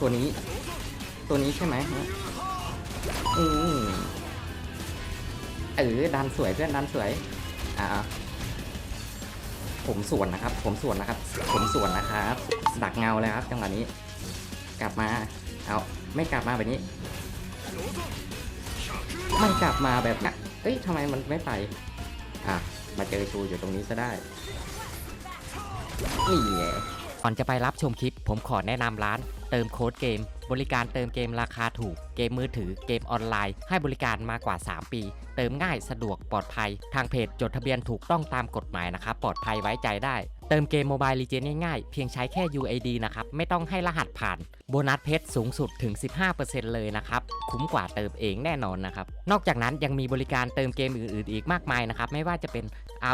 ตัวนี้ ตัวนี้ใช่ไหมอืมเออดันสวยเพื่อนดันสวย อ่าผมสวนนะครับ ผมสวนนะครับ ผมสวนนะครับ ดักเงาเลยครับจังหวะนี้ กลับมา เอาไม่กลับมาแบบนี้ ไม่กลับมาแบบนี้เอ้ยทำไมมันไม่ไป อะ มาเจอชูอยู่ตรงนี้ซะได้ นี่ไง ก่อนจะไปรับชมคลิป ผมขอแนะนำร้าน เติมโค้ดเกม บริการเติมเกมราคาถูก เกมมือถือ เกมออนไลน์ ให้บริการมากว่า 3 ปี เติมง่ายสะดวกปลอดภัย ทางเพจจดทะเบียนถูกต้องตามกฎหมายนะครับ ปลอดภัยไว้ใจได้ เติมเกมโมบายลีเจนง่ายๆ เพียงใช้แค่ UID นะครับ ไม่ต้องให้รหัสผ่าน โบนัสเพชรสูงสุดถึง 15%เลยนะครับ คุ้มกว่าเติมเองแน่นอนนะครับ นอกจากนั้นยังมีบริการเติมเกมอื่นๆ อีกมากมายนะครับ ไม่ว่าจะเป็น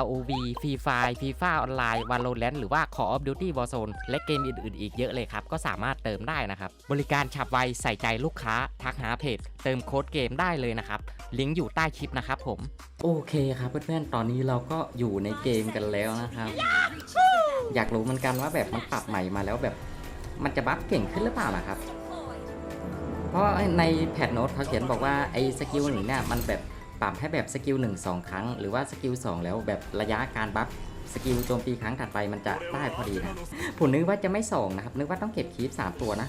ROV Free Fire FIFA ออนไลน์ Valorant หรือว่า Call of Duty Warzone และเกมอื่นๆ อีกเยอะเลยครับ ก็สามารถเติมได้นะครับ บริการฉับไวใส่ใจลูกค้า ทักหาเพจ เติมโค้ดเกมได้เลยนะครับ ลิงก์อยู่ใต้คลิปนะครับผม โอเคครับเพื่อนๆ ตอนนี้เราก็อยู่ในเกมกันแล้วนะครับ อยากรู้เหมือนกันว่าแบบมันปรับใหม่มาแล้วแบบ มันจะบัฟเก่งขึ้นหรือเปล่านะครับ เพราะในแพทโน้ตเขาเขียนบอกว่าไอ้สกิลหนึ่งเนี่ยมันแบบปรับให้แบบสกิลหนึ่งสองครั้ง หรือว่าสกิลสองแล้วแบบระยะการบัฟสกิลโจมตีครั้งถัดไปมันจะได้พอดีนะผมนึกว่าจะไม่ส่งนะครับ นึกว่าต้องเก็บคีฟสามตัวนะ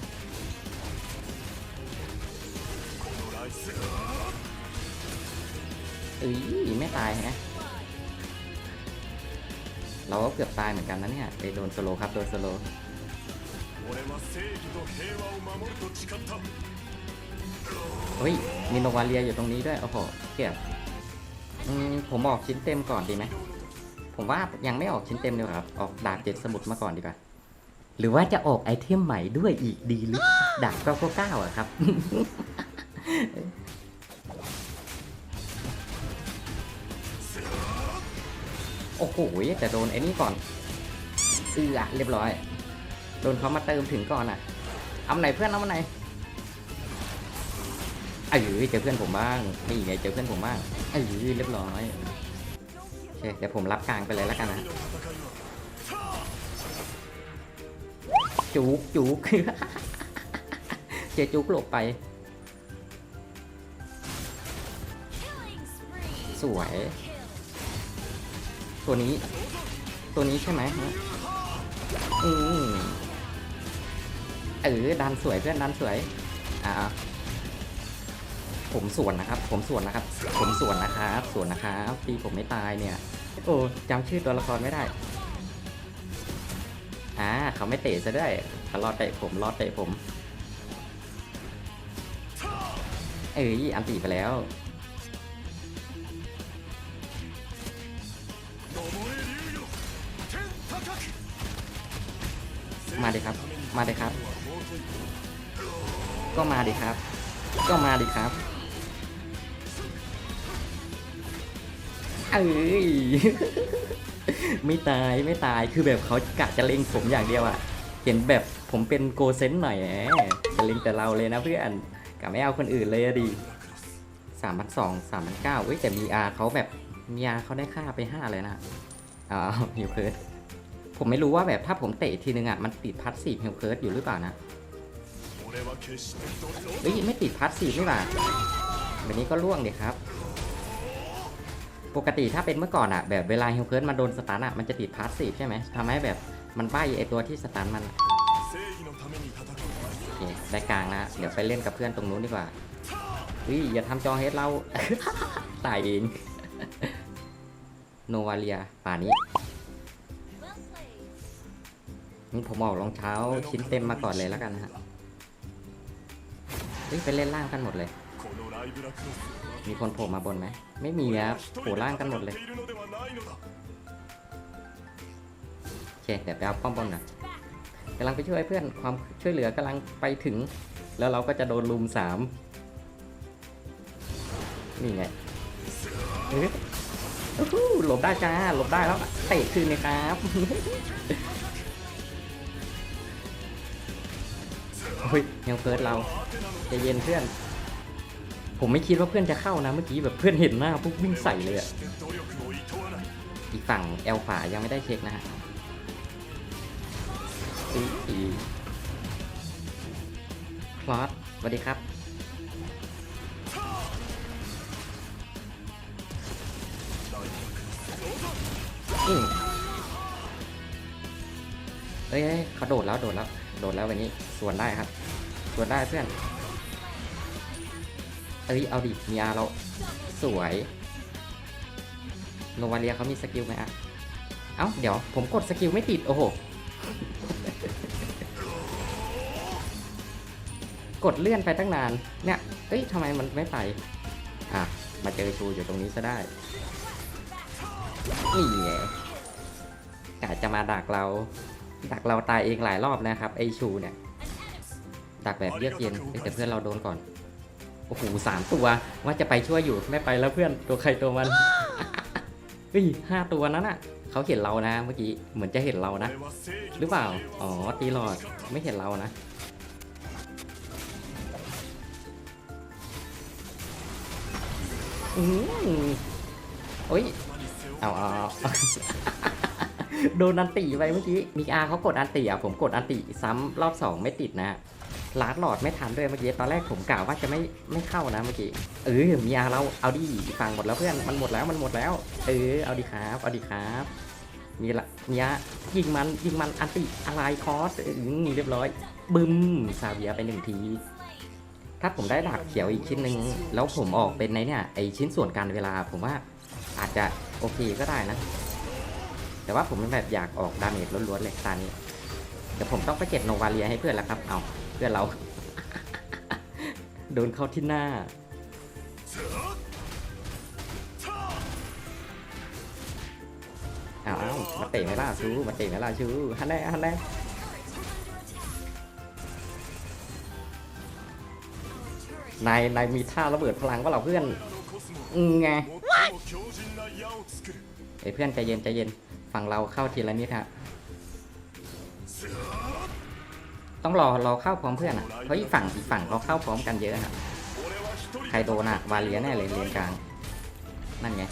เอ้ยไม่ตายฮะเราก็เกือบตายเหมือนกันนะเนี่ยไปโดนสโลครับโดนสโล 俺は正義と平和を守ると誓った เฮ้ย มีโนวาเลียอยู่ตรงนี้ด้วย โอ้โห เกือบอืมผมออกชิ้นเต็มก่อนดีไหม ผมว่ายังไม่ออกชิ้นเต็มดีกว่าครับ ออกดาบเจ็ดสมุดมาก่อนดีกว่า หรือว่าจะออกไอเทมใหม่ด้วยอีกดีหรือดาบ999อะครับ โอ้โหแต่โดนไอ้นี่ก่อนเอือเรียบร้อย โดนเขามาเติมถึงก่อนอะ เอาไหนเพื่อนเอามาไหนเออเจอเพื่อนผมบ้างนี่ไงเจอเพื่อนผมบ้างเออเรียบร้อยโอเคเดี๋ยวผมรับกลางไปเลยแล้วกันนะจุกจุกเจจุกหลบไป สวย ตัวนี้ ตัวนี้ใช่ไหมอืม เออดันสวยเพื่อนดันสวย อ่าผมสวนนะครับ ผมสวนนะครับ ผมสวนนะครับสวนนะครับตีผมไม่ตายเนี่ย โอ้จำชื่อตัวละครไม่ได้ อ่าเขาไม่เตะซะด้วยเขารอเตะผมรอดเตะผม เอ้ยอันตีไปแล้วมาดิครับ มาดิครับ ก็มาดิครับ ก็มาดิครับ เอ้ย ไม่ตายไม่ตายคือแบบเขากะจะเล็งผมอย่างเดียวอะเห็นแบบผมเป็นโกเซนหน่อยแหมจะเล็งแต่เราเลยนะเพื่อนกับไม่เอาคนอื่นเลยอะดีสามพันสองสามพันเก้าเว้ยแต่มีอาเขาแบบมีอาเขาได้ค่าไปห้าเลยนะอ่าฮิวเพิร์ดผมไม่รู้ว่าแบบถ้าผมเตะทีนึงอะมันติดพัดสี่ฮิวเพิร์ดอยู่หรือเปล่านะ เฮ้ยไม่ติดพัดสีนี่หว่าแบบนี้ก็ล่วงเดียครับ ปกติถ้าเป็นเมื่อก่อนอะแบบเวลาเฮลเคิร์ตมาโดนสตาร์อะมันจะติดพัดสีใช่ไหมทำให้แบบมันป้ายไอตัวที่สตาร์มันโอเคได้กลางนะเดี๋ยวไปเล่นกับเพื่อนตรงนู้นดีกว่าอุ้ยอย่าทำจอเฮดเราตายเองโนวาเลียป่านี้นี่ผมออกรองเท้าชิ้นเต็มมาก่อนเลยแล้วกันนะฮะ เฮ้ยไปเล่นล่างกันหมดเลย มีคนโผล่มาบนไหม ไม่มีครับโผล่ล่างกันหมดเลย โอเค เดี๋ยวไปเอาป้อมบนนะกำลังไปช่วยเพื่อน ความช่วยเหลือกำลังไปถึง แล้วเราก็จะโดนลุมสามนี่ไงเออหลบได้จ้า หลบได้แล้ว เตะคืนเลยครับเฮ้ยยังเพิร์ดเรา จะเย็นเพื่อน ผมไม่คิดว่าเพื่อนจะเข้านะเมื่อกี้แบบเพื่อนเห็นหน้าปุ๊บวิ่งใส่เลยอะอีกฝั่งเอลฝายังไม่ได้เช็คนะฮะอีคลอสสวัสดีครับ เอ้ยเขาโดดแล้วโดดแล้ว โดดแล้วแบบนี้ ส่วนได้ครับ ส่วนได้เพื่อน เอ้ยเอาดิมีอาเราสวยโนวาเลียเขามีสกิลไหมอะเอ้าเดี๋ยวผมกดสกิลไม่ติด โอ้โห กดเลื่อนไปตั้งนาน เนี่ยเอ้ยทำไมมันไม่ไป อะ มาเจอชูอยู่ตรงนี้ซะได้ นี่ไงกะจะมาดักเรา ดักเราตายเองหลายรอบนะครับ ไอชูเนี่ย ดักแบบเยือกเย็นเอ้ยแต่เพื่อนเราโดนก่อน โอ้โหสามตัว ว่าจะไปช่วยอยู่ไม่ไปแล้วเพื่อนตัวใครตัวมันเฮ้ยห้าตัวนั้นอะเขาเห็นเรานะเมื่อกี้เหมือนจะเห็นเรานะ หรือเปล่า อ๋อตีหลอดไม่เห็นเรานะอืมโอ้ยเอาเอาโดนอันตีไปเมื่อกี้ มีอาเขากดอันตีอะผมกดอันตีซ้ำรอบสองไม่ติดนะ ลาดหลอดไม่ทันด้วยเมื่อกี้ตอนแรกผมกล่าวว่าจะไม่ไม่เข้านะเมื่อกี้เออมีอาเราเอาดิฟังหมดแล้วเพื่อนมันหมดแล้วมันหมดแล้ว เออเอาดิครับเอาดิครับมีละเมีอะยิงมันยิงมันอันติอะไรคอสอืมเรียบร้อย บึมซาเวียไปหนึ่งที ถ้าผมได้ดาบเขียวอีกชิ้นหนึ่งแล้วผมออกเป็นในเนี่ยไอชิ้นส่วนการเวลาผมว่าอาจจะโอเคก็ได้นะ แต่ว่าผมแบบอยากออกดาเมจล้วนๆเลยตอนนี้เดี๋ยวผมต้องไปเก็บโนวาเลียให้เพื่อนแล้วครับเอา เพื่อนเรา โดนเข้าที่หน้า อ้าวมาเตะไหมล่ะชูมาเตะไหมล่ะชูฮันแน่ฮันแน่นายนายมีท่าระเบิดพลังว่าเราเพื่อนอืมไงไอเพื่อนใจเย็นใจเย็นฝั่งเราเข้าทีละนิดฮะ ต้องรอรอเข้าพร้อมเพื่อนอะเพราะอีกฝั่งอีกฝั่งเขาเข้าพร้อมกันเยอะครับไคโดน่ะวาเลียแน่เลยเลนกลางนั่นไง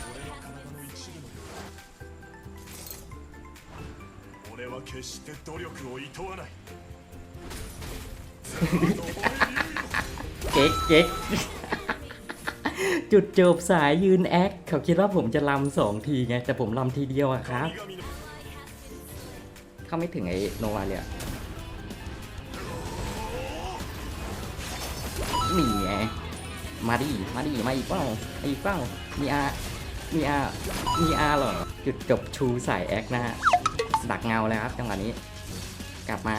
เก๊กเก๊กจุดจบสายยืนแอคเขาคิดว่าผมจะลำสองทีไง แต่ผมลำทีเดียวอะครับ เข้าไม่ถึงไอ้โนวาเลยอะ นี่ไงมาดิมาดิมาอีกเปล่ามาอีกเปล่ามีอามีอามีอาเหรอจุดจบชูสายแอคนะฮะดักเงาเลยครับจังหวะนี้ กลับมา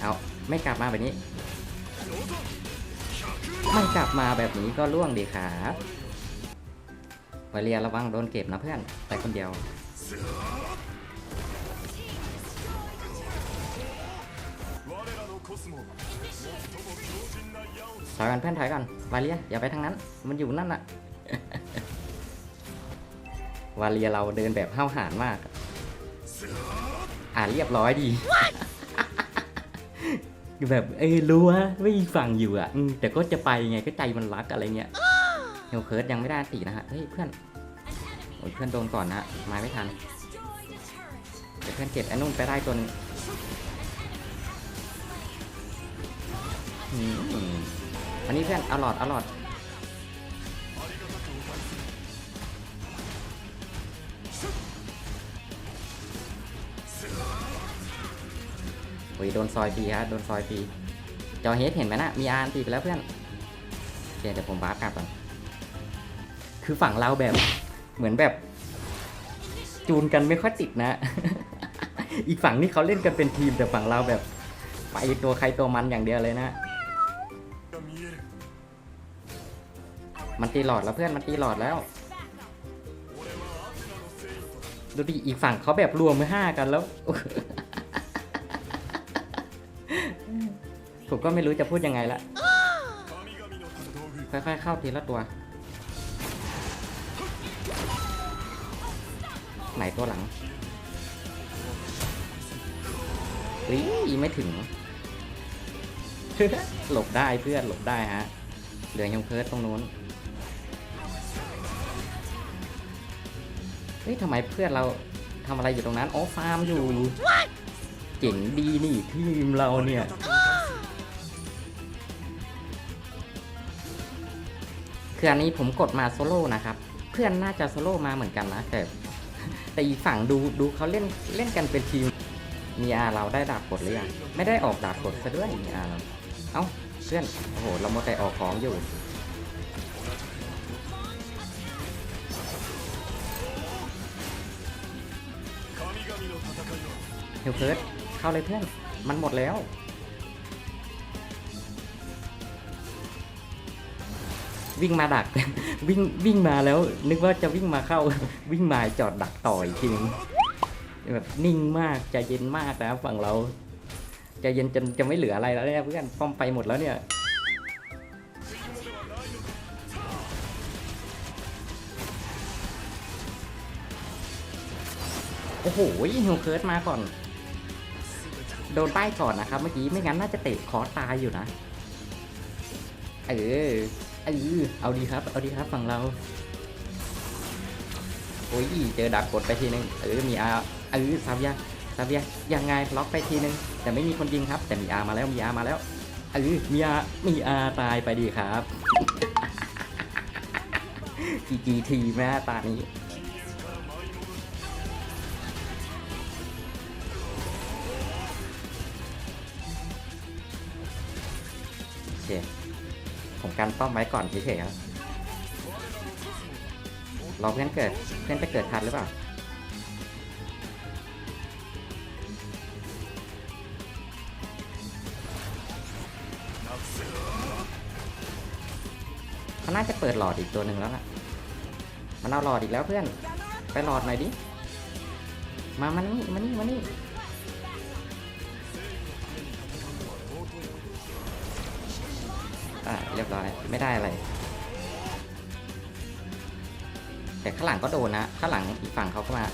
เอาไม่กลับมาแบบนี้ ไม่กลับมาแบบนี้ก็ล่วงดีครับวาเลียระวังโดนเก็บนะเพื่อนไปคนเดียว ถอยก่อนเพื่อนถอยก่อนวาเลียอย่าไปทางนั้น มันอยู่นั่นน่ะวาเลียเราเดินแบบห้าวหาญมาก อ่าเรียบร้อยดี แบบเออรู้ว่าไม่มีฝั่งอยู่อะแต่ก็จะไปไงก็ใจมันรักอะไรเงี้ยเฮลเคิร์ดยังไม่ได้ตีนะฮะ เฮ้ยเพื่อนโอ้ยเพื่อนโดนก่อนนะฮะมาไม่ทันเดี๋ยวเพื่อนเก็บไอ้นุ่นไปได้ตัวนึง อันนี้เพื่อนอาหลอดอาหลอดโอ้ยโดนซอยฟีฮะโดนซอยฟีจอเฮดเห็นไหมนะมีอาร์ตีไปแล้วเพื่อนโอเคเดี๋ยวผมบาร์ปกลับก่อนคือฝั่งเราแบบเหมือนแบบ จูนกันไม่ค่อยติดนะ อีกฝั่งนี่เขาเล่นกันเป็นทีมแต่ฝั่งเราแบบไปตัวใครตัวมันอย่างเดียวเลยนะ มันตีหลอดแล้วเพื่อนมันตีหลอดแล้ว ดูดิอีกฝั่งเขาแบบรวมมือห้ากันแล้ว ผมก็ไม่รู้จะพูดยังไงละ ค่อยๆเข้าทีละตัว ไหนตัวหลังเฮ้ยไม่ถึง หลบได้เพื่อนหลบได้ฮะ เหลือยังเพิร์ดตรงนู้น เฮ้ยทำไมเพื่อนเราทำอะไรอยู่ตรงนั้นโอ้ฟาร์มอยู่เจ๋งดีนี่ทีมเราเนี่ยคืออันนี้ผมกดมาโซโล่นะครับ เพื่อนน่าจะโซโล่มาเหมือนกันนะแต่แต่อีกฝั่งดูดูเขาเล่นเล่นกันเป็นทีมมีอาเราได้ดาบกดหรือยังไม่ได้ออกดาบกดซะด้วยมีอาเราเอ้าเพื่อนโอ้โหเราโมแต่ออกของอยู่ เฮลเคิร์ดเข้าเลยเพื่อน มันหมดแล้ว วิ่งมาดัก วิ่งวิ่งมาแล้ว นึกว่าจะวิ่งมาเข้า วิ่งมาจอดดักต่ออีกทีนึงแบบนิ่งมากใจเย็นมากนะฝั่งเราใจเย็นจนจะไม่เหลืออะไรแล้วเนี่ยเพื่อนป้อมไปหมดแล้วเนี่ยโอ้โหเฮลเคิร์ดมาก่อน โดนป้ายก่อนนะครับ เมื่อกี้ไม่งั้นน่าจะเตะคอตายอยู่นะเออเออเอาดีครับ เอาดีครับฝั่งเรา โอ้ยเจอดักกดไปทีนึงเออมีอาเออซาเวียซาเวียยังไงล็อกไปทีนึง แต่ไม่มีคนยิงครับ แต่มีอามาแล้วมีอามาแล้วเออมีอามีอาตายไปดีครับจีจีทีแม่ตานี้ ผมกันป้อมไว้ก่อนเฉยๆครับรอเพื่อนเกิดเพื่อนจะเกิดทันหรือเปล่าเขาน่าจะเปิดหลอดอีกตัวหนึ่งแล้วล่ะ มันเอาหลอดอีกแล้วเพื่อน ไปหลอดหน่อยดิ มามานี่มานี่มานี่่ะเรียบร้อยไม่ได้อะไร แต่ข้างหลังก็โดนนะ ข้างหลังอีกฝั่งเขาก็มา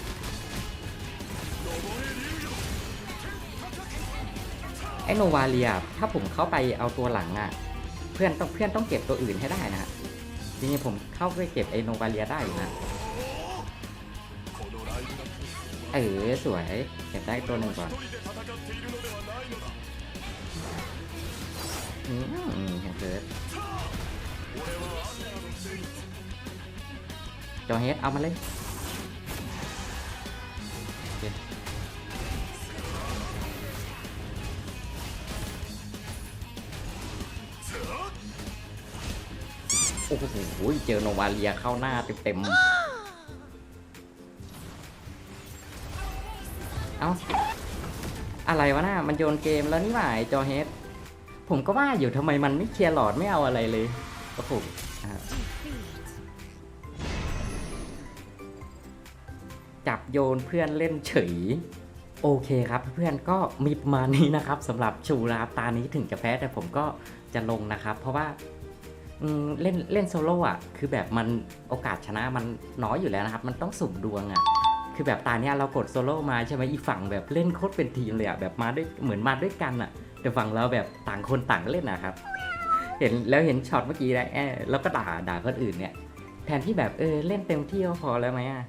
ไอโนวาเลีย ถ้าผมเข้าไปเอาตัวหลังอะ่ะ เพื่อนต้องเพื่อนต้องเก็บตัวอื่นให้ได้นะจริงๆผมเข้าไปเก็บไอโนวาเลียได้อยู่นะเออสวยเก็บได้ตัวหนึ่งก่อน อืเกิดจอเฮดเอามาเลยโอ้โหเจอโนวาเลียเข้าหน้าเต็มๆเอ้า อะไรวะหน้ามันโยนเกมแล้วนี่หมายจอเฮด ผมก็ว่าอยู่ทำไมมันไม่เคลียร์หลอดไม่เอาอะไรเลยโอ้โหจับโยนเพื่อนเล่นเฉยโอเคครับเพื่อนก็มีประมาณนี้นะครับสำหรับชูราตานี้ถึงจะแพ้แต่ผมก็จะลงนะครับ เพราะว่าเล่นเล่นโซโล่อะคือแบบมันโอกาสชนะมันน้อยอยู่แล้วนะครับ มันต้องสุ่มดวงอะคือแบบตาเนี้ยเรากดโซโล่มาใช่ไหมอีกฝั่งแบบเล่นโคตรเป็นทีมเลยอะแบบมาด้วยเหมือนมาด้วยกันอะ แต่ฝั่งเราแบบต่างคนต่างเล่นนะครับ เห็นแล้วเห็นช็อตเมื่อกี้แล้วแอแล้วก็ด่าด่าคนอื่นเนี่ย แทนที่แบบเออเล่นเต็มที่ก็พอแล้วไหมอะ